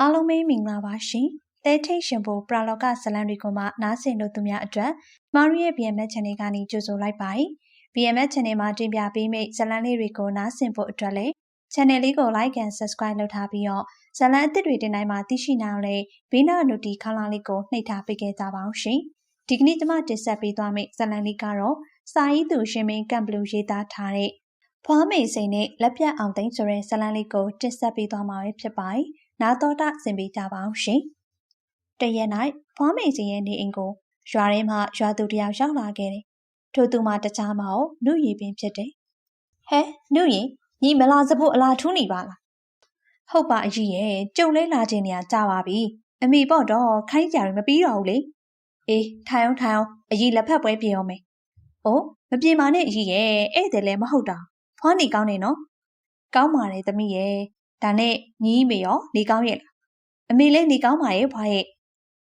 အားလုံးပဲမင်္ဂလာပါရှင်။တဲထိတ်ရှင်ဖို့ပရာလောကဇလံတွေကိုမှနားဆင်လို့သူများအတွက်မာရီရဲ့ BMS Channel ကနေကြိုဆိုလိုက်ပါတယ်။ BMS Channel မှာတင်ပြပေးမယ့်ဇလံလေးတွေကိုနားဆင်ဖို့အတွက်လည်း Channel လေးကို Like and Subscribe လုပ်ထားပြီးတော့ဇလံအသစ်တွေတင်တိုင်းမှာသိရှိနိုင်အောင်လည်းဘေးနား Noti ခေါင်းလောင်းလေးကိုနှိပ်ထားပေးခဲ့ကြပါအောင်ရှင်။ဒီကနေ့ကျွန်မတင်ဆက်ပေးသွားမယ့်ဇလံလေးကတော့စာရေးသူရှင်မင်းကံဘလူရေးသားထားတဲ့ဖွားမေစိန်နဲ့လက်ပြအောင်သိန်းဆိုတဲ့ဇလံလေးကိုတင်ဆက်ပေးသွားမှာဖြစ်ပါတယ်။ နာတော်တာဆင်ပေးကြပါအောင်ရှင်။တရက်၌ဖွားမိန်စင်ရဲ့နေအိမ်ကိုရွာထဲမှာရွာသူတယောက်ရောက်လာခဲ့တယ်။ထို့သူမှတခြားမဟုတ်နှုတ်ရည်ပင်ဖြစ်တယ်။ဟဲနှုတ်ရည်ညီမလာစဖို့အလားထူးနေပါလား။ဟုတ်ပါအကြီးရဲ့ကြုံလဲလာခြင်းနေရကြပါပြီ။အမိပေါ့တော့ခိုင်းကြရမပြီးတော့ဘူးလေ။အေးထိုင်အောင်ထိုင်အောင်အကြီးလက်ဖက်ပွဲပြေအောင်မယ်။အိုးမပြေပါနဲ့အကြီးရဲ့ဧည့်သည်လည်းမဟုတ်တာ။ဖွားနေကောင်းနေနော်။ကောင်းပါတယ်သမီးရဲ့ ဒါနဲ့ညီးမေရောနေကောင်းရဲ့လားအမေလည်းနေကောင်းပါရဲ့ဖွာရဲ့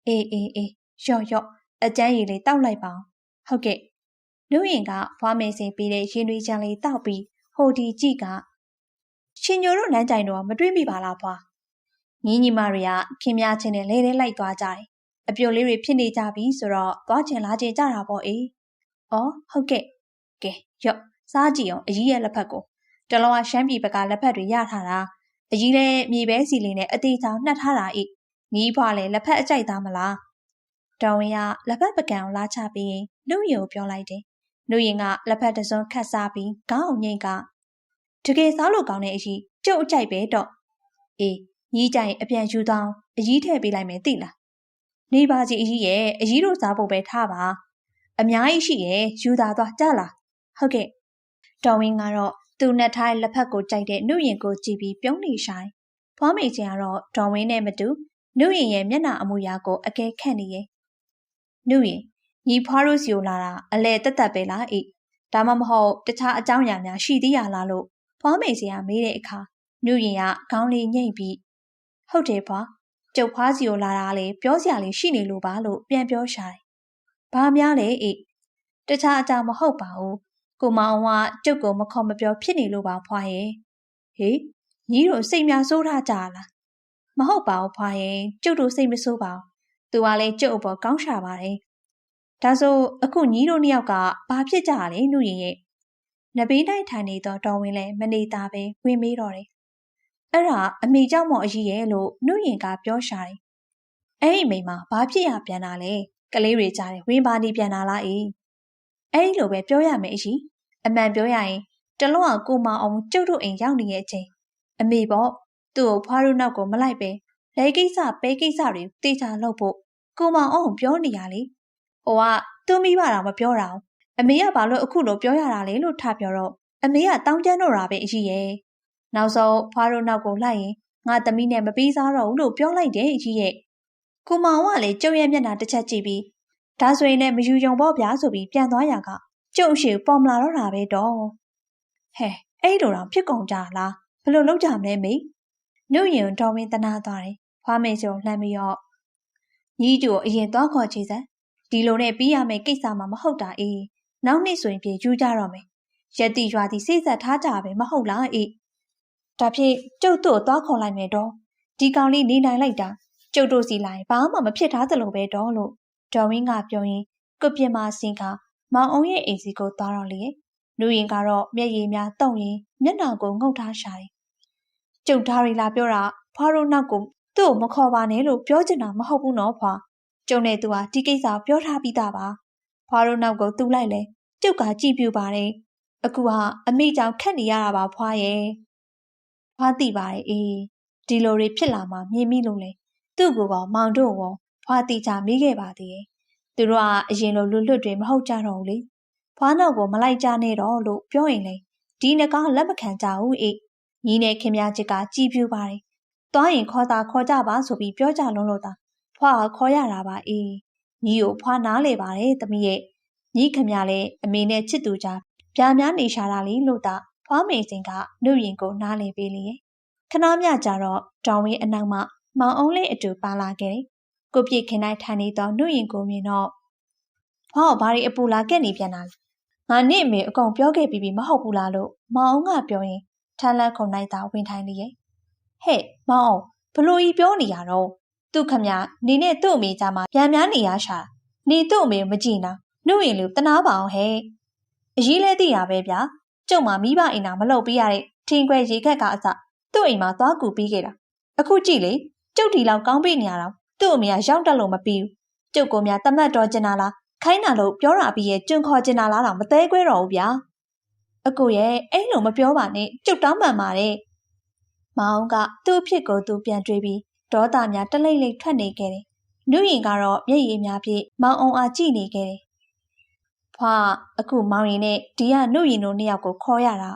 အေးအေးအေးရော့ရော့အကျန်းရည်လေးတောက်လိုက်ပါအောင်ဟုတ်ကဲ့နှုတ်ရင်ကဖွားမေစင်ပေးတဲ့ရင်တွေချမ်းလေးတောက်ပြီးဟိုဒီကြည့်ကရှင်ညိုတို့လမ်းကြိုင်တော့မတွေးမိပါလားဖွာညီညီမတွေကခင်များချင်းနဲ့လဲလဲလိုက်သွားကြတယ်အပြိုလေးတွေဖြစ်နေကြပြီဆိုတော့သွားချင်လာချင်ကြတာပေါ့အေးဩဟုတ်ကဲ့ကဲရော့စားကြည့်အောင်အကြီးရဲ့လက်ဖက်ကိုတလောကရှမ်းပြည်ဘက်ကလက်ဖက်တွေရထားတာ အကြီးလည်းမြေပဲစီလေးနဲ့အသေးချောင်နှက်ထားတာဤညီးဖွာလည်းလက်ဖက်အကြိုက်သားမလားတော်ဝင်ကလက်ဖက်ပကံကိုလာချပြီးရင်နှုတ်ရင်ကိုပြောလိုက်တယ်နှုတ်ရင်ကလက်ဖက်တစွန်းခတ်စားပြီးခေါင်းအောင်ငိမ့်ကတကယ်စားလို့ကောင်းတဲ့အကြီးကျုပ်အကြိုက်ပဲတော့အေးညီးကြိုင်အပြန်ယူသောအကြီးထည့်ပေးလိုက်မယ်သိလားနေပါစီအကြီးရဲ့အကြီးတို့စားဖို့ပဲထားပါအများကြီးရှိရဲ့ယူတာသွားကြလားဟုတ်ကဲ့တော်ဝင်ကတော့ သူနဲ့ထားတဲ့လက်ဖက်ကိုကြိုက်တဲ့နှုတ်ရင်ကိုကြည့်ပြီးပြုံးနေဆိုင်။ဖွားမိချင်းကတော့ဒေါ်ဝင်းနဲ့မတူနှုတ်ရင်ရဲ့မျက်နှာအမူအရာကိုအကဲခန့်နေရဲ့။နှုတ်ရင်ညီဖွားတို့စီကိုလာတာအလဲတက်တက်ပဲလားအိ။ဒါမှမဟုတ်တခြားအကြောင်းအရာများရှိသေးရလားလို့ဖွားမိချင်းကမေးတဲ့အခါနှုတ်ရင်ကခေါင်းလေးညှိတ်ပြီးဟုတ်တယ်ဖွာကျုပ်ဖွားစီကိုလာတာလေပြောစရာလေးရှိနေလို့ပါလို့ပြန်ပြောရှာတယ်။ဘာများလဲအိတခြားအကြောင်းမဟုတ်ပါဘူး ကိုမောင်ကကျုပ်ကိုမခေါ်မပြောဖြစ်နေလို့ပါဖွာရဲ့ဟေးညီတို့စိတ်များဆိုးထားကြလားမဟုတ်ပါဘူးဖွာရဲ့ကျုပ်တို့စိတ်မဆိုးပါဘူးသူကလည်းကျုပ်အပေါ်ကောင်းရှာပါတယ်ဒါဆိုအခုညီတို့နှစ်ယောက်ကဘာဖြစ်ကြရလဲနှုရင်ရဲ့နဘေးတိုင်းထိုင်နေတော့တော်ဝင်လဲမနေတာပဲဝင်မေးတော့တယ်အဲ့ဒါအမေကြောင့်မော်အကြီးရဲ့လို့နှုရင်ကပြောရှာတယ်အဲ့ဒီမိမဘာဖြစ်ရပြန်တာလဲကလေးတွေကြားတယ်ဝင်ပါနေပြန်တာလားအေးအဲ့ဒီလိုပဲပြောရမယ်အကြီး အမှန်ပြောရရင်တလုံးအောင်ကိုမအောင်ကျုပ်တို့အိမ်ရောက်နေတဲ့အချိန်အမေပေါ့သူ့ကိုဖွားတို့နောက်ကိုမလိုက်ပဲလဲကိစ္စပဲကိစ္စတွေတေချာလုပ်ဖို့ကိုမအောင်ပြောနေရလေဟိုကသူ့မိဘတော်မပြောတာအမေကဘာလို့အခုလိုပြောရတာလဲလို့ထပြောတော့အမေကတောင်းကျမ်းတော့တာပဲအကြီးရဲ့နောက်ဆုံးဖွားတို့နောက်ကိုလိုက်ရင်ငါသမီးနဲ့မပြီးစားတော့ဘူးလို့ပြောလိုက်တယ်အကြီးရဲ့ကိုမောင်ကလည်းကျုပ်ရဲ့မျက်နှာတစ်ချက်ကြည့်ပြီးဒါဆိုရင်လည်းမယူကြုံပေါ့ဗျာဆိုပြီးပြန်သွားရက ကျုပ်ရှိပေါ်မလာတော့တာပဲတော့ဟဲ့အဲ့လိုတော့ဖြစ်ကုန်ကြလားဘလို့လောက်ကြမလဲမေနှုတ်ရင်တော်ဝင်းတနာသွားတယ်ဖွားမေစုံလှမ်းပြီးတော့ညီးတူကိုအရင်သွားခေါ်ချေစမ်းဒီလိုနဲ့ပြီးရမယ့်ကိစ္စမှမဟုတ်တာအေးနောက်နေ့ဆိုရင်ပြေယူကြတော့မယ်ရက်တီရွာတီစိတ်ဆက်ထားကြပဲမဟုတ်လားအေးဒါဖြင့်ကျုပ်တို့သွားခေါ်လိုက်မယ်တော့ဒီကောင်လေးနေနိုင်လိုက်တာကျုပ်တို့စီလိုက်ဘာမှမဖြစ်ထားသလိုပဲတော့လို့ဒေါ်ဝင်းကပြောရင်ကုတ်ပြမစင်က မောင်အောင်ရဲ့အိမ်စီကိုသွားတော့လေ။လူရင်ကတော့မျက်ရည်များတုံရင်မျက်နှာကိုငုတ်ထားရှာတယ်။ကျုပ်သားရီလာပြောတာဖွားတို့နောက်ကိုသူ့ကိုမခေါ်ပါနဲ့လို့ပြောချင်တာမဟုတ်ဘူးနော်ဖွား။ကျုံနဲ့သူဟာဒီကိစ္စပြောထားပြီးသားပါ။ဖွားတို့နောက်ကိုသူ့လိုက်လေကျုပ်ကကြည့်ပြပါတယ်။အခုဟာအမိကြောင့်ခက်နေရတာပါဖွားရဲ့။ဖွားသိပါတယ်အေးဒီလိုတွေဖြစ်လာမှမြင်မိလို့လေသူ့ကိုကမောင်တို့ကိုဖွားတိချမိခဲ့ပါသေးရဲ့ သူတို့ကအရင်လိုလွတ်လွတ်တွေမဟုတ်ကြတော့ဘူးလေဖွားနောက်ကိုမလိုက်ကြနဲ့တော့လို့ပြောရင်လေဒီနှကောင်လက်မခံကြဘူးအေးညီနဲ့ခင်မချစ်ကကြည်ပြူပါတယ်သွားရင်ခေါ်တာခေါ်ကြပါဆိုပြီးပြောကြလုံးလို့သာဖွားကခေါ်ရတာပါအေးညီကိုဖွားနားလေပါတယ်သမီးရဲ့ညီခင်မလည်းအမေနဲ့ချစ်သူကြားပြားများနေရှာတာလေလို့သာဖွားမေစင်ကနှုတ်ရင်ကိုနားလေပေးလေခဏမြကြတော့တောင်ဝင်းအနောက်မှမောင်အောင်လေးအတူပါလာခဲ့တယ် ကိုပြည့်ခင်တိုင်းထိုင်နေသောနှုတ်ရင်ကိုမြင်တော့ဟောဘာတွေအပူလာကက်နေပြန်တာလဲငါနဲ့အမေအကုန်ပြောခဲ့ပြီးပြီမဟုတ်ဘူးလားလို့မောင်အောင်ကပြောရင်ထမ်းလန်းခုံလိုက်တာဝင်ထိုင်လေရဲ့ဟဲ့မောင်အောင်ဘလို့ကြီးပြောနေရတော့သူ့ခမနေနဲ့သူ့အမေကြားမှာပြန်များနေရရှာနေသူ့အမေမကြည့်နာနှုတ်ရင်လူတနာပါအောင်ဟဲ့အရေးလဲသိရပဲဗျာကျုပ်မှမိဘအိမ်နာမလုပ်ပြရတဲ့ထင်းခွဲရေခက်ကအစသူ့အိမ်မှာသွားကူပြီးခဲ့တာအခုကြည့်လေကျုပ်ဒီလောက်ကောင်းပေးနေရတော့ သူ့အမေကရောက်တက်လို့မပြီးဘူးကျုပ်ကများတမတ်တော်ကျင်လာလားခိုင်းတာလို့ပြောတာပြီးရဲ့ကျွန်းခေါ်ကျင်လာလားတော့မသေးခွဲတော့ဘူးဗျာအကိုရဲ့အဲ့လိုမပြောပါနဲ့ကျုပ်တောင်းပန်ပါတယ်မောင်ကသူ့ဖြစ်ကိုသူပြန်တွေးပြီးဒေါသများတလိမ့်လိမ့်ထွက်နေခဲ့တယ်။နုရင်ကတော့မျက်ရည်များဖြင့်မောင်အောင်အားကြည့်နေခဲ့တယ်။ဖွာအခုမောင်ရင်နဲ့ဒီကနုရင်တို့နှစ်ယောက်ကိုခေါ်ရတာ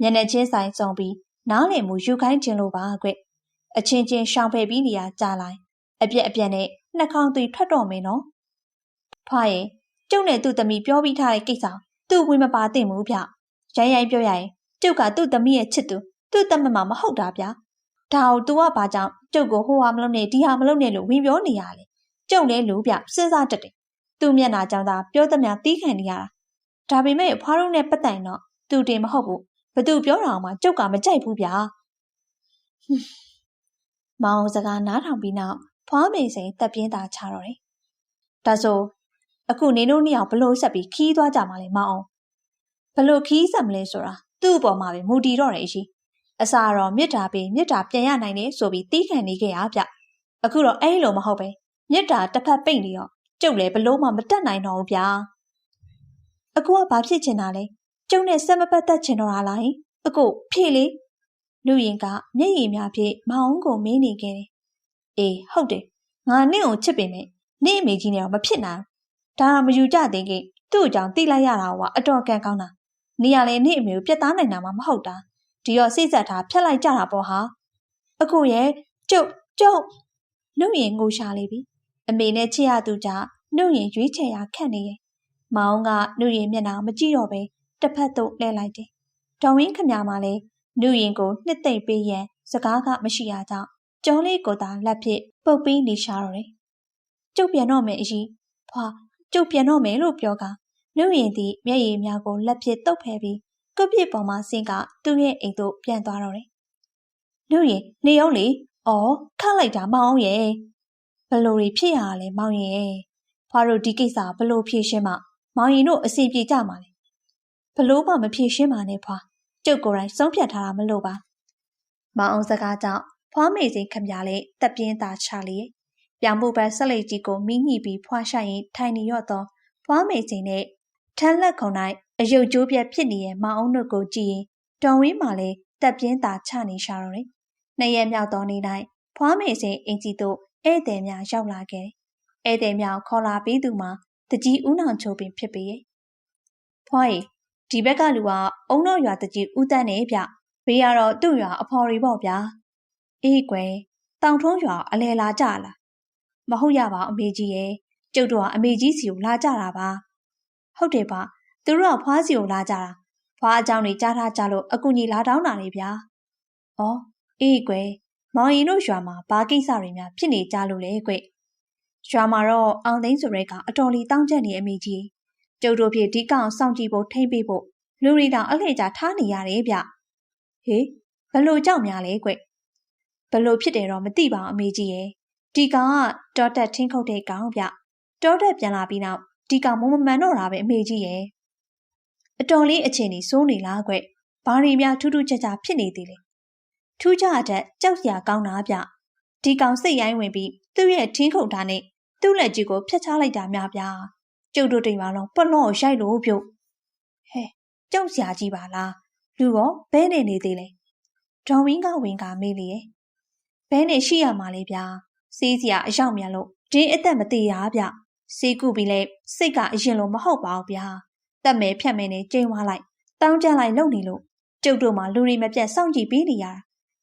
မျက်နှာချင်းဆိုင်စုံပြီးနားလည်မှုယူခိုင်းခြင်းလို့ပါကွ။အချင်းချင်းရှောင်ဖယ်ပြီးနေရကြာလိုက် အပြက်အပြက်နဲ့နှာခေါင်းသွေးထွက်တော့မယ်နော်။ဖွာရဲ့ကျုပ်နဲ့သူ့သမီးပြောပြီးထားတဲ့ကိစ္စသူ့ဝင်မပါသင့်ဘူးဗျ။ရိုင်းရိုင်းပြောရရင်ကျုပ်ကသူ့သမီးရဲ့ချစ်သူသူ့တမမမဟုတ်တာဗျာဒါကို तू ကဘာကြောင့်ကျုပ်ကိုဟိုဟာမလုပ်နဲ့ဒီဟာမလုပ်နဲ့လို့ဝင်ပြောနေရလဲကျုပ်လည်းလူပြစဉ်းစားတတ်တယ်သူ့မျက်နှာကြောင့်သာပြောသမျှတီးခံနေရတာဒါပေမဲ့ဖွားတို့နဲ့ပတ်တိုင်တော့သူတင်မဟုတ်ဘူးဘသူပြောတာမှကျုပ်ကမကြိုက်ဘူးဗျာမောင်စကားနားထောင်ပြီးနောက် ဖွားမေစိန်တက်ပြင်းသာချတော့တယ်ဒါဆိုအခုနေတို့နှစ်ယောက်ဘလို့ဆက်ပြီးခီးသွားကြမှာလဲမောင်အောင်ဘလို့ခီးဆက်မလဲဆိုတာသူ့အပေါ်မှာပဲမူတည်တော့တယ်အရှိအစာတော့မြစ်တာပြီးမြစ်တာပြန်ရနိုင်တယ်ဆိုပြီးတီးခံနေခဲ့ရဗျအခုတော့အဲ့လိုမဟုတ်ပဲမြစ်တာတစ်ဖက်ပိတ်နေတော့ကျုပ်လည်းဘလို့မှမတက်နိုင်တော့ဘူးဗျာအခုကဘာဖြစ်ချင်တာလဲကျုပ်နဲ့ဆက်မပတ်သက်ချင်တော့တာလားအခုဖြေလေလူရင်ကမျက်ရည်များဖြင့်မောင်ကိုမင်းနေခဲ့တယ် အေးဟုတ်တယ်ငါနင့်ကိုချစ်ပေမဲ့နင့်အမေကြီးနဲ့တော့မဖြစ်နိုင်ဒါမယူကြသေးခင်သူ့အကြောင်းသိလိုက်ရတာကအတော်ကန်ကောင်းတာနေရလေနင့်အမေကိုပြတ်သားနိုင်တာမှမဟုတ်တာဒီတော့စိတ်ဆက်ထားဖြတ်လိုက်ကြတာပေါ့ဟာအကိုရဲ့ကျုပ်ကျုပ်နှုတ်ရင်ငိုရှာလေပြီအမေနဲ့ချစ်ရသူကြနှုတ်ရင်ရွေးချယ်ရခန့်နေရဲ့မောင်ကနှုတ်ရင်မျက်နှာမကြည့်တော့ပဲတစ်ဖက်သို့လှည့်လိုက်တယ်တော်ဝင်းခမမှာလဲနှုတ်ရင်ကိုနှစ်သိမ့်ပေးရန်စကားကမရှိရကြောင်း ကျောင်းလေးကိုသာလက်ဖြစ်ပုတ်ပြီးနေရှာတော့တယ်ကျုပ်ပြန်တော့မယ်အကြီးဖွာကျုပ်ပြန်တော့မယ်လို့ပြောကနှုတ်ရင်သည်မျက်ရည်များကိုလက်ဖြစ်တုပ်ဖဲပြီးကုတ်ပြစ်ပေါ်မှာဆင်းကသူ့ရဲ့အိမ်သို့ပြန်သွားတော့တယ်။လူရင်နေအောင်လေ။အော်ခတ်လိုက်တာမောင်ရဲ့။ဘလို့တွေဖြစ်ရလဲမောင်ရဲ့။ဖွားတို့ဒီကိစ္စဘလို့ဖြေရှင်းမှမောင်ရင်တို့အစီပြေကြမှာလေ။ဘလို့မှမဖြေရှင်းပါနဲ့ဖွား။ကျုပ်ကိုယ်တိုင်ဆုံးဖြတ်ထားတာမလို့ပါ။မောင်အောင်စကားကြောင့် ဖွားမေစိန်ခမရလေတက်ပြင်းသာချလေ။ပြောင်ဖို့ပဲဆက်လက်ကြီးကိုမိညှိပြီးဖွားရှိုင်ရင်ထိုင်နေရော့တော့ဖွားမေစိန်နဲ့ထန်းလက်ခုံ၌အယုတ်ကျိုးပြက်ဖြစ်နေတဲ့မောင်အောင်တို့ကိုကြည့်ရင်တော်ဝင်းမှလည်းတက်ပြင်းသာချနေရှာတော့တယ်။နှစ်ရက်မြောက်သောနေ့၌ဖွားမေစင်အင်ကြီးတို့ဧည့်သည်များရောက်လာခဲ့တယ်။ဧည့်သည်များခေါ်လာပြီးသူမှာတကြီးဦးနောင်ချိုပင်ဖြစ်ပေရဲ့။ဖွားရီဒီဘက်ကလူကအုံတော့ရွာတကြီးဦးတန်းနေဗျ။ဘေးကတော့သူ့ရွာအဖော်ရီပေါ့ဗျာ။ အေးကွယ်တောင်ထုံးရွာအလဲလာကြလား။မဟုတ်ရပါအမေကြီးရဲ့ကျုပ်တို့ကအမေကြီးစီကိုလာကြတာပါ။ဟုတ်တယ်ပါသူတို့ကဖွားစီကိုလာကြတာဖွားအကြောင်းတွေကြားထားကြလို့အကူကြီးလာတောင်းတာလေဗျာ။အော်အေးကွယ်မောင်ရင်တို့ရွာမှာဘာကိစ္စတွေများဖြစ်နေကြလို့လဲကွ။ရွာမှာတော့အောင်သိန်းဆိုရဲကအတော်လေးတောင်းကျက်နေအမေကြီးကျုပ်တို့ဖြစ်ဒီကောင်စောင့်ကြည့်ဖို့ထိမ့်ပေးဖို့လူရီတောင်အလှည့်ကြထားနေရတယ်ဗျ။ဟေးဘလို့ကြောက်များလဲကွ။ ဘလို့ဖြစ်တယ်တော့မသိပါအမေကြီးရဲ့ဒီကောင်ကတောတက်ထင်းခုတ်တဲ့ကောင်ဗျ။တောတက်ပြန်လာပြီးနောက်ဒီကောင်မမမှန်တော့တာပဲအမေကြီးရဲ့အတော်လေးအချိန်ကြီးစိုးနေလားကွဘာရီများထူးထူးခြားခြားဖြစ်နေသေးလဲထူးခြားတဲ့ကြောက်စရာကောင်းတာဗျဒီကောင်စိတ်ရိုင်းဝင်ပြီးသူ့ရဲ့ထင်းခုန်တာနဲ့သူ့လက်ကြီးကိုဖျက်ချလိုက်တာများဗျာကျုပ်တို့တိမ်ပါလုံးပလော့ရိုက်လို့ပြုတ်ဟဲကြောက်စရာကြီးပါလားလူရောဘဲနေနေသေးလဲဒေါ်ဝင်းကဝင်ကမေးလေ ဘဲနေရှိရမှာလေဗျာစေးစရာအရောက်မြန်လို့တင်းအသက်မသေးရဗျစေးကုပြီးလဲစိတ်ကအရင်လိုမဟုတ်ပါဘူးဗျာတက်မဲဖြတ်မဲနဲ့ကျင်းသွားလိုက်တောင်းကြလိုက်လုံနေလို့ကျုပ်တို့မှလူတွေမပြတ်စောင့်ကြည့်ပေးနေရတာ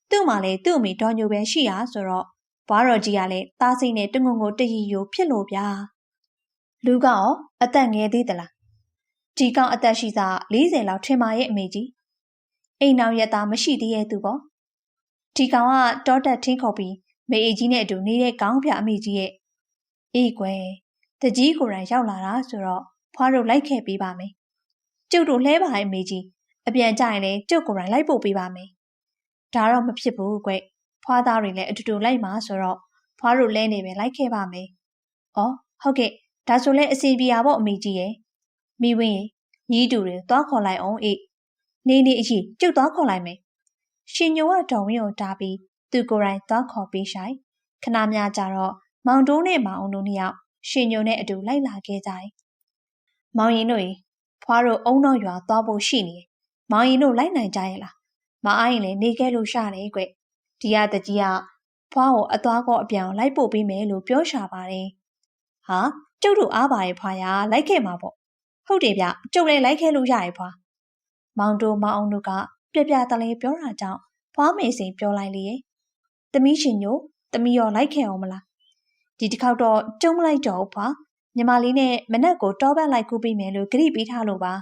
သူ့မှလည်းသူ့အမိဒေါ်ညိုပဲရှိရဆိုတော့ဘွားတော်ကြီးကလည်းသားစိတ်နဲ့တငုံကိုတရီယိုဖြစ်လို့ဗျာလူကရောအသက်ငယ်သေးသလားဒီကောင်အသက်ရှိစား40လောက်ထင်ပါရဲ့အမေကြီးအိမ်အောင်ရသားမရှိသေးရဲ့သူပေါ့ ဒီကောင်ကတောတက်ထင်းခေါ်ပြီးမေအေကြီးနဲ့အတူနေတဲ့ကောင်းပြအမေကြီးရဲ့အေးကွယ်တကြီးကိုယ်တိုင်ရောက်လာတာဆိုတော့ဖွားတို့လိုက်ခဲ့ပေးပါမယ်။ကျုပ်တို့လှဲပါရဲ့မေကြီးအပြန်ကြရင်လည်းကျုပ်ကိုယ်တိုင်လိုက်ပို့ပေးပါမယ်။ဒါတော့မဖြစ်ဘူးကွဖွာသားတွေလည်းအတူတူလိုက်မှာဆိုတော့ဖွာတို့လဲနေပဲလိုက်ခဲ့ပါမယ်။အော်ဟုတ်ကဲ့ဒါဆိုလဲအစီပြေရပေါ့အမေကြီးရဲ့။မိဝင်းရဲ့ညီးတူတွေသွားခေါ်လိုက်အောင်အေး။နေနေအကြီးကျုပ်သွားခေါ်လိုက်မယ်။ ရှင်ညိုကတော်ဝင်းကိုတားပြီးသူကိုယ်တိုင်သွားခေါ်ပေးဆိုင်။ခဏများကြတော့မောင်တိုးနဲ့မောင်အောင်တို့နှစ်ယောက်ရှင်ညိုနဲ့အတူလိုက်လာခဲ့ကြတယ်။မောင်ရင်တို့ဖွာတို့အုံတော်ရွာသွားဖို့ရှိနေ။မောင်ရင်တို့လိုက်နိုင်ကြရဲ့လား။မအားရင်လည်းနေခဲ့လို့ရှာတယ်ကွ။ဒီရတကြီးကဖွာကိုအသွားကောအပြောင်လိုက်ပို့ပေးမယ်လို့ပြောရှာပါတယ်။ဟာကျုပ်တို့အားပါရဲ့ဖွာရလိုက်ခဲ့မှာပေါ့။ဟုတ်တယ်ဗျကျုပ်လည်းလိုက်ခဲ့လို့ရရဲ့ဖွာ။မောင်တိုမောင်အောင်တို့က ပြပြတလဲပြောတာကြောင့်ဖွာမေစိန်ပြောလိုက်လေရဲ့။သမီးရှင်ညိုသမီးရောလိုက်ခဲ့အောင်မလား။ဒီတစ်ခေါက်တော့ကျုံမလိုက်တော့ဘူးဖွာ။ညီမလေးနဲ့မနက်ကိုတောပတ်လိုက်ကူးပေးမယ်လို့ကြိပေးထားလို့ပါ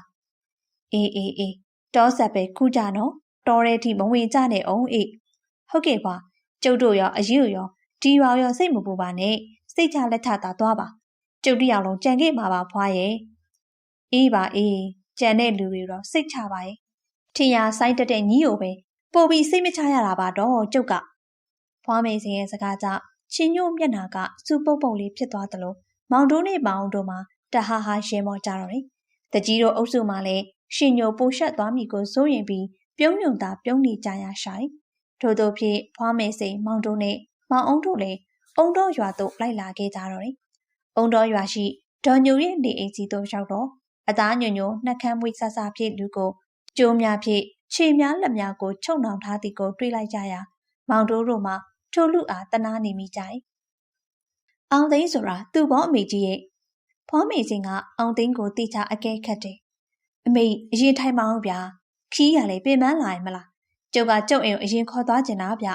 ။အေးအေးအေးတောဆက်ပဲခူးကြနော်။တော်တဲ့ထိမဝင်ကြနဲ့အောင်အေး။ဟုတ်ကဲ့ပါကျုပ်တို့ရောအယူရောဒီရွာရောစိတ်မပူပါနဲ့စိတ်ချလက်ထသာသွားပါကျုပ်တယောက်လုံးကြံခဲ့မှာပါဖွားရဲ့အေးပါအေးကြံတဲ့လူတွေတော့စိတ်ချပါရဲ့ ထင်ရဆိုင်တက်တဲ့ညီကိုပဲပို့ပြီးစိတ်မချရတာပါတော့ကျုပ်ကဖွားမေစင်ရဲ့စကားကြောင့်ချင်းညို့မျက်နာကစူပုတ်ပုတ်လေးဖြစ်သွားသလိုမောင်တိုးနဲ့မောင်တို့မှတဟာဟာရှင်းမောကြတော့တယ်တကြီးတို့အုပ်စုမှလည်းရှင်ညိုပိုရှက်သွားမိကိုစိုးရင်ပြီးပြုံးညုံတာပြုံးနေကြရဆိုင်ထို့သောဖြင့်ဖွားမေစိန်မောင်တို့နဲ့မောင်အောင်တို့လည်းအုံတော်ရွာသို့လိုက်လာခဲ့ကြတော့တယ်။အုံတော်ရွာရှိဒေါ်ညိုရဲ့နေအိမ်ကြီးသို့ရောက်တော့အသားညွညွနှက်ခမ်းမွေးဆဆဖြင့်လူကို ကျိုးများဖြင့်ခြေများလက်များကိုချုပ်နှောင်ထားသည်ကိုတွေးလိုက်ကြရာမောင်တို့တို့မှထိုလူအားတနာနေမိကြ၏။အောင်သိန်းဆိုတာသူ့ဘောအမေကြီးရဲ့ဖွားမေစင်ကအောင်သိန်းကိုတိကျအကဲခတ်တယ်။အမေအရင်ထိုင်မအောင်ဗျာခီးရလေပြင်ပန်းလာရင်မလားကျုပ်ကကျုပ်အိမ်ကိုအရင်ခေါ်သွားကျင်တာဗျ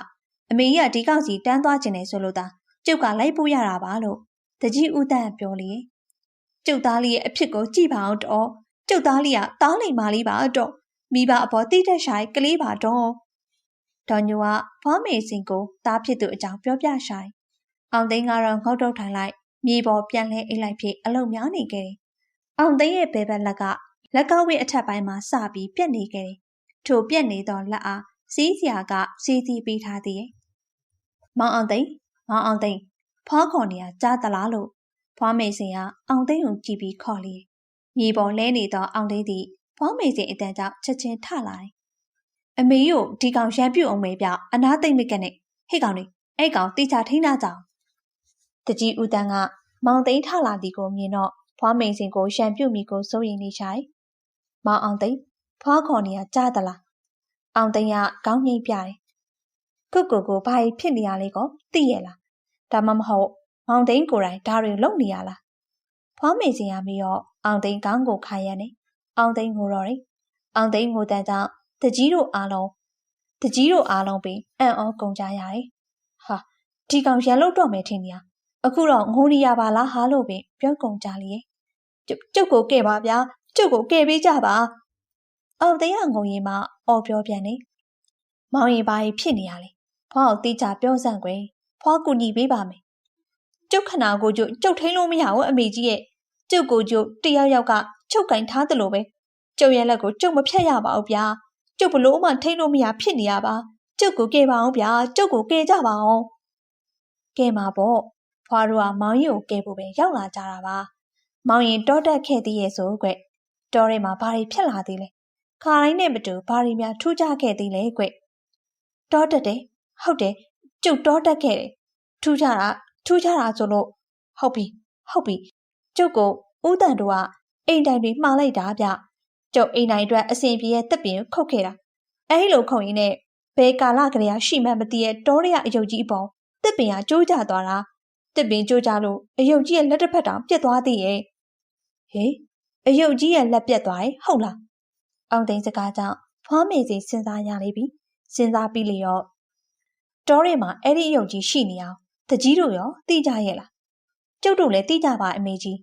အမေကြီးကဒီကောက်စီတန်းသွားကျင်နေဆိုလို့သာကျုပ်ကလိုက်ပို့ရတာပါလို့တကြီးဦးတန်းပြောလေကျုပ်သားလေးရဲ့အဖြစ်ကိုကြည့်ပါအောင်တော့ကျုပ်သားလေးကတားလိမ်မာလေးပါတော့ မိဘအပေါ်တိတက်ဆိုင်ကလေးပါတော့ဒေါ်ညိုကဖွားမေစင်ကိုတားဖြစ်သူအကြောင်းပြောပြဆိုင်အောင်သိန်းကတော့ငေါက်တုတ်ထိုင်လိုက်မြေပေါ်ပြန်လဲအိတ်လိုက်ဖြစ်အလုံများနေခဲ့တယ်အောင်သိန်းရဲ့ဘဲဘက်လက်ကလက်ကောက်ဝိအထက်ပိုင်းမှာစပြီးပြက်နေခဲ့တယ်ထိုပြက်နေသောလက်အားစီးစရာကစီးစီးပေးထားသေးရဲ့။မောင်အောင်သိန်းမောင်အောင်သိန်းဖွားခေါ်နေရကြားသလားလို့ဖွားမေစင်ကအောင်သိန်းကိုကြည့်ပြီးခေါ်လေ။မြေပေါ်လဲနေသောအောင်သိန်းသည် ဖွားမေစင်အတန်ကြောင့်ချက်ချင်းထလာတယ်။အမေကိုဒီကောင်ရန်ပြုတ်အောင်မေပြအနာသိမ့်မကနဲ့ဟဲ့ကောင်လေးအဲ့ကောင်တိချထိန်းထားကြအောင်။တကြီးဦးတန်းကမောင်သိန်းထလာသည်ကိုမြင်တော့ဖွားမေစင်ကိုရန်ပြုတ်မိကိုစိုးရိမ်နေချိုင်။မောင်အောင်သိန်းဖွားခေါ်နေရကြားသလားအောင်သိန်းကခေါင်းငိမ့်ပြတယ်ကုတ်ကိုကိုဘာဖြစ်နေရလဲကောသိရလားဒါမှမဟုတ်မောင်သိန်းကိုယ်တိုင်ဒါတွေလုပ်နေရလားဖွားမေစင်ရပြီးတော့အောင်သိန်းခေါင်းကိုခါရနေ အောင်သိန်းကိုတော့တယ်အောင်သိန်းကိုတန်ကြောင့်တကြီးတို့အားလုံးတကြီးတို့အားလုံးပြီးအံ့ဩကုန်ကြရတယ်ဟာဒီကောင်ရန်လို့တော့မယ်ထင်နေရအခုတော့ငိုနေရပါလားဟာလို့ပင်ပြောကုန်ကြလေကျုပ်ကိုကဲ့ပါဗျာကျုပ်ကိုကဲ့ပေးကြပါအောင်သိန်းကငုံရင်မှအော်ပြောပြန်နေမောင်ရင်ဘာဖြစ်နေရလဲဖွားကိုတေးချပြောစမ်းကွယ်ဖွားကူညီပေးပါမယ်ကျုပ်ခနာကိုကျုပ်ကျုပ်ထိန်လို့မရဘူးအမေကြီးရဲ့ကျုပ်ကိုကျုပ်တယောက်ယောက်က ချုပ်ကင်ထားသလိုပဲကျုပ်ရဲ့လက်ကိုကျုပ်မဖြတ်ရပါဘူးဗျာကျုပ်ဘလို့မှထိန်လို့မရဖြစ်နေရပါကျုပ်ကိုကဲပါအောင်ဗျာကျုပ်ကိုကဲကြပါအောင်ကဲမှာပေါ့ဖွားတို့ကမောင်ရင်ကိုကဲဖို့ပဲရောက်လာကြတာပါမောင်ရင်တောတက်ခဲ့သေးရဲ့ဆိုကွတောထဲမှာဘာတွေဖြစ်လာသေးလဲခါတိုင်းနဲ့မတူဘာတွေများထူးခြားခဲ့သေးလဲကွတောတက်တယ်ဟုတ်တယ်ကျုပ်တောတက်ခဲ့တယ်ထူးခြားတာထူးခြားတာဆိုလို့ဟုတ်ပြီဟုတ်ပြီကျုပ်ကိုဦးတန်တို့က အိမ်တိုင်တွေမှားလိုက်တာဗျကျုပ်အိမ်တိုင်အတွက်အစဉ်ပြေရဲ့တက်ပင်ခုတ်ခဲ့တာအဲဒီလိုခုတ်ရင်းနဲ့ဘယ်ကာလကလေးကရှိမှမသိရဲ့တောရရအယုတ်ကြီးအပေါ်တက်ပင်ကကျိုးကျသွားတာတက်ပင်ကျိုးကျလို့အယုတ်ကြီးရဲ့လက်တစ်ဖက်တောင်ပြတ်သွားသေးရဲ့ဟေးအယုတ်ကြီးရဲ့လက်ပြတ်သွားရင်ဟုတ်လားအောင်သိန်းစကားကြောင့်ဖွားမေစီစဉ်းစားရလိမ့်ပြီစဉ်းစားပြီးလျော့တောထဲမှာအဲ့ဒီအယုတ်ကြီးရှိနေအောင်တကြီးတို့ရောသိကြရဲ့လားကျုပ်တို့လည်းသိကြပါအမေကြီး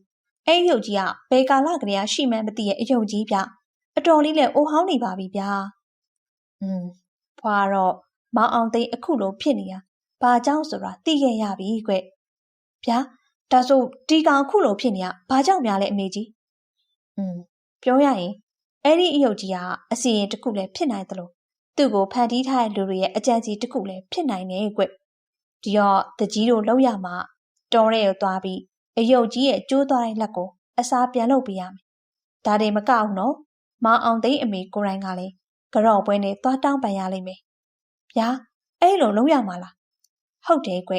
အဲ့ဒီအယုတ်ကြီးကဘယ်ကာလကလေးကရှိမှန်းမသိရဲ့အယုတ်ကြီးဗျအတော်လေးလည်းအိုဟောင်းနေပါပြီဗျာอืมဖွာတော့မောင်အောင်သိန်းအခုလိုဖြစ်နေတာဘာကြောင့်ဆိုတာသိခဲ့ရပြီကွဗျာဒါဆိုဒီကောင်အခုလိုဖြစ်နေတာဘာကြောင့်များလဲအမေကြီးอืมပြောရရင်အဲ့ဒီအယုတ်ကြီးကအစီရင်တစ်ခုလည်းဖြစ်နိုင်သလို သူ့ကိုဖန်တီးထားတဲ့လူတွေရဲ့အကြံစီတစ်ခုလည်းဖြစ်နိုင်တယ်ကွဒီတော့တကြီးတို့လောက်ရမှာတော်ရဲကိုသွားပြီး အယုတ်ကြီးရဲ့ကျိုးသွားတဲ့လက်ကိုအစားပြန်လုပ်ပေးရမယ်ဒါတွေမကအောင်နော်မောင်အောင်သိန်းအမေကိုရိုင်းကလည်းကြော့ပွဲနဲ့သွားတောင်းပန်ရလိမ့်မယ်ဗျာအဲ့လိုလုံးရမှာလားဟုတ်တယ်ကွ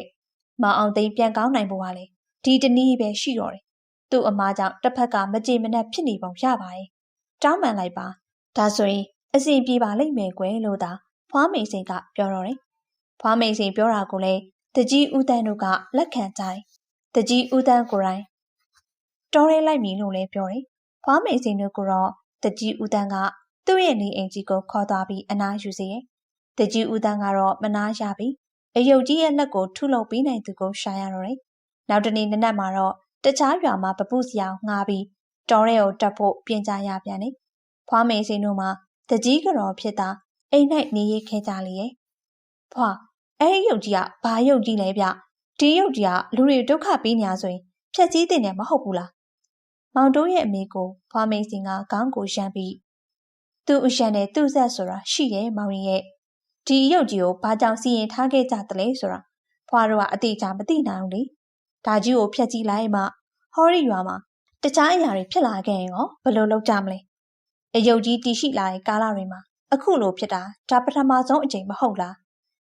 မောင်အောင်သိန်းပြန်ကောင်းနိုင်ဖို့ကလည်းဒီတနည်းပဲရှိတော့တယ်သူ့အမားကြောင့်တစ်ဖက်ကမကြေမနက်ဖြစ်နေပုံရပါရဲ့တောင်းပန်လိုက်ပါဒါဆိုရင်အစီပြေပါလိမ့်မယ်ကွယ်လို့သာဖွားမိန်စိန်ကပြောတော့တယ်ဖွားမိန်စိန်ပြောတာကိုလည်းတကြီးဦးတန်းတို့ကလက်ခံကြတယ် တကြီးဦးတန်းကိုယ်တိုင်တော်ရဲလိုက်မည်လို့လည်းပြောတယ်ဖွားမိန်စိန်တို့ကတော့တကြီးဦးတန်းကသူ့ရဲ့နေအိမ်ကြီးကိုခေါ်သွားပြီးအနားယူစေရဲ့တကြီးဦးတန်းကတော့မနာရပြီအယုတ်ကြီးရဲ့လက်ကိုထုလုပ်ပေးနိုင်သူကိုရှာရတော့တယ်နောက်တနေ့နနက်မှာတော့တခြားရွာမှာပပုစရာငှားပြီးတော်ရဲကိုတက်ဖို့ပြင်ကြရပြန်တယ်ဖွားမိန်စိန်တို့မှာတကြီးကတော်ဖြစ်တာအိမ်၌နေရခဲကြလေရဲ့ဖွာအဲ့ဒီရုပ်ကြီးကဘာရုပ်ကြီးလဲဗျ ဒီရုပ်ကြီးကလူတွေဒုက္ခပေးနေရဆိုရင်ဖြက်ကြီးတင်တယ်မဟုတ်ဘူးလားမောင်တိုးရဲ့အမေကိုဖွာမိန်စင်ကခေါင်းကိုရမ်းပြီးသူ့အရန်နဲ့သူ့ဆက်ဆိုတာရှိရဲ့မောင်ရင်ရဲ့ဒီရုပ်ကြီးကိုဘာကြောင့်စီရင်ထားခဲ့ကြသလဲဆိုတာဖွာတို့ကအတိအကျမသိနိုင်ဘူးလေဒါကြီးကိုဖျက်ကြီးလိုက်မှဟောရီရွာမှာတခြားအရာတွေဖြစ်လာခဲ့ရင်ရောဘယ်လိုလုပ်ကြမလဲအယုတ်ကြီးတည်ရှိလာတဲ့ကာလတွေမှာအခုလိုဖြစ်တာဒါပထမဆုံးအကြိမ်မဟုတ်လား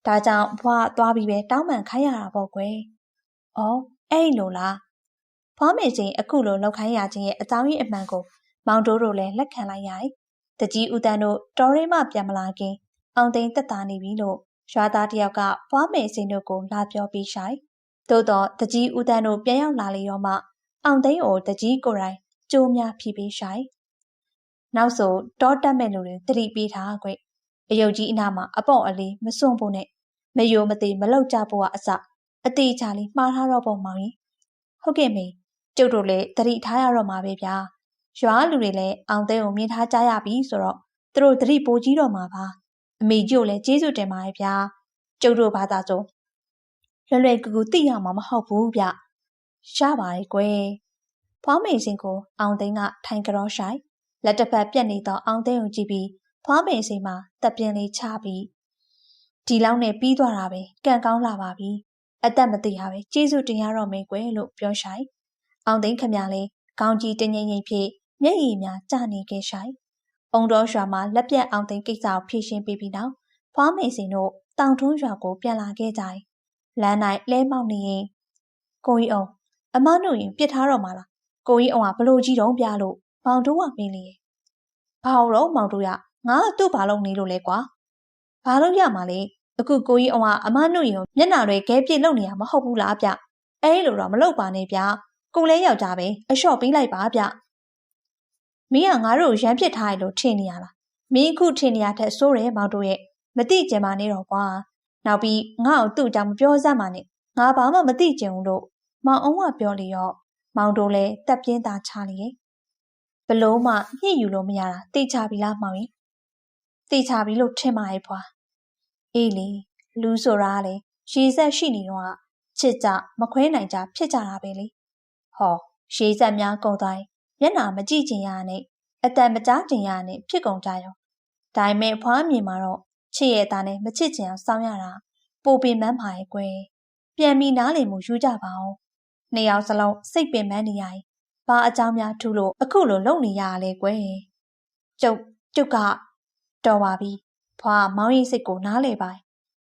ဒါကြောင့်ဘွားသွားပြီးပဲတောင်းပန်ခိုင်းရတာပေါ့ကွယ်။အော်အဲ့လိုလား။ဘွားမေချင်းအခုလိုလောက်ခိုင်းရခြင်းရဲ့အကြောင်းရင်းအမှန်ကိုမောင်တိုးတို့လည်းလက်ခံလိုက်ရတယ်။တကြီးဦးတန်းတို့တော်ရဲမှပြန်မလာခင်အောင်သိန်းတက်တာနေပြီလို့ရွာသားတယောက်ကဘွားမေစင်တို့ကိုလာပြောပြီးရှိုင်း။သို့တော့တကြီးဦးတန်းတို့ပြန်ရောက်လာလေတော့မှအောင်သိန်းကိုတကြီးကိုယ်တိုင်ကြိုးများဖြီးပြီးရှိုင်း။နောက်ဆိုတောတက်မဲ့လူတွေတတိပေးထားကွ အယုတ်ကြီးအနာမှာအပေါ့အလေးမစွန့်ဖို့နဲ့မယိုမသေးမလောက်ကြဖို့ကအစအသေးချာလေးမှားထားတော့ပေါ့မောင်ရင်ဟုတ်ကဲ့မေကျုပ်တို့လည်းတတိထားရတော့မှာပဲဗျာရွာလူတွေလည်းအောင်သိန်းကိုမြင်ထားကြရပြီဆိုတော့သူတို့တတိပိုးကြီးတော့မှာပါအမေကြီးကိုလည်းကျေးဇူးတင်ပါတယ်ဗျာကျုပ်တို့ဘာသာဆိုလွယ်လွယ်ကူကူသိရမှာမဟုတ်ဘူးဗျရပါတယ်ကွယ်ဖွားမေစင်ကိုအောင်သိန်းကထိုင်ကြောရှိုင်လက်တစ်ဖက်ပြက်နေသောအောင်သိန်းကိုကြည့်ပြီး ဖွားမေစိန်မှာတပ်ပြင်းလေးချပြီးဒီလောက်နဲ့ပြီးသွားတာပဲကံကောင်းလာပါပြီအသက်မသေးရပဲကျေးဇူးတင်ရတော့မယ်ကွယ်လို့ပြောဆိုင်အောင်သိန်းခမလေးကောင်းကြီးတငိမ့်ငိမ့်ဖြစ်မျက်ရည်များကျနေခဲ့ဆိုင်အုံတော်ရွာမှာလက်ပြတ်အောင်သိန်းကိစ္စကိုဖြေရှင်းပေးပြီးနောက်ဖွားမေစိန်တို့တောင်ထွန်းရွာကိုပြန်လာခဲ့ကြတယ်လမ်း၌လဲမောက်နေရင်ကိုကြီးအောင်အမတို့ရင်ပြစ်ထားတော့မှာလားကိုကြီးအောင်ကဘလို့ကြီးတုံးပြလို့မောင်တို့ကမင်းလေဘာလို့မောင်တို့ရ ငါကသူ့ဘာလုပ်နေလို့လဲကွာဘာလို့ရမှာလဲအခုကိုကြီးအောင်ကအမနှုတ်ရင်မျက်နှာတွေခဲပြစ်လုပ်နေရမဟုတ်ဘူးလားဗျအဲလိုတော့မလုပ်ပါနဲ့ဗျကိုလဲယောက်ျားပဲအလျှော့ပေးလိုက်ပါဗျမင်းကငါတို့ရမ်းပစ်ထားရလို့ထင်နေရလားမင်းအခုထင်နေရတဲ့စိုးတယ်မောင်တို့ရဲ့မတိကျင်ပါနဲ့တော့ကွာနောက်ပြီးငါ့ကိုသူ့အကြောင်းမပြောစမ်းပါနဲ့ငါဘာမှမသိကျင်ဘူးလို့မောင်အောင်ကပြောလေရောမောင်တို့လည်းတက်ပြင်းသားချလေရဲ့ဘလို့မှညှိယူလို့မရတာသိချပြီလားမောင်ရင် သိချပြီလို့ထင်ပါရဲ့ဖွာအေးလေလူဆိုတာလေရေဆက်ရှိနေတော့ချစ်ကြမခွဲနိုင်ကြဖြစ်ကြတာပဲလေဟောရေဆက်များကုန်တိုင်းမျက်နာမကြည့်ချင်ရနဲ့အတန်မကြားချင်ရနဲ့ဖြစ်ကုန်ကြရောဒါပေမဲ့ဖွားမြင်မှာတော့ချစ်ရဲ့သားနဲ့မချစ်ချင်အောင်စောင်းရတာပိုပင်မန်းပါရဲ့ကွယ်ပြန်ပြီးနားလည်မှုယူကြပါအောင်နှစ်ယောက်စလုံးစိတ်ပင်ပန်းနေရရင်ဘာအကြောင်းများထူလို့အခုလိုလုပ်နေရတာလဲကွယ်ကျုပ်ကျုပ်က တော်ပါပြီဖွာမောင်ရင်စိတ်ကိုနားလေပါ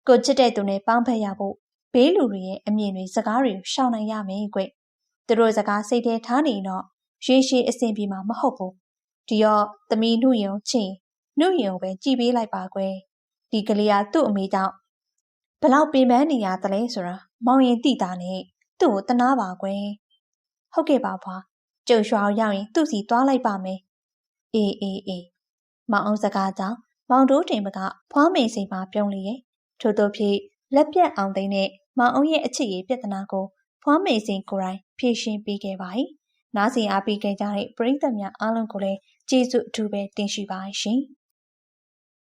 ကိုချစ်တဲ့သူနဲ့ပေါင်းဖက်ရဖို့ဘေးလူတွေရဲ့အမြင်တွေစကားတွေကိုရှောင်နိုင်ရမယ်ကွသူတို့စကားစိတ်ထဲထားနေတော့ရေရှည်အဆင်ပြေမှာမဟုတ်ဘူးဒီတော့သမီးနှုတ်ရင်ချင်းနှုတ်ရင်ကိုပဲကြည်ပေးလိုက်ပါကွယ်ဒီကလေးကသူ့အမေကြောင့်ဘလောက်ပင်ပန်းနေရသလဲဆိုတာမောင်ရင်တိတာနဲ့သူ့ကိုတနာပါကွယ်ဟုတ်ကဲ့ပါဖွာကျုပ်ရွာရောက်ရင်သူ့စီသွားလိုက်ပါမယ်အေးအေးအေးမောင်အောင်စကားကြောင့် မောင်တိုးတင်မကဖွားမေစိန်မှာပြုံးလေရဲ့ထို့သောဖြင့်လက်ပြတ်အောင်သိန်းနဲ့မောင်အောင်ရဲ့အချစ်ရေးပြဿနာကိုဖွားမေစိန်ကိုယ်တိုင်ဖြေရှင်းပေးခဲ့ပါ යි နားဆင်အားပေးခဲ့ကြတဲ့ပရိသတ်များအားလုံးကိုလည်းကျေးဇူးအထူးပဲတင်ရှိပါရှင်။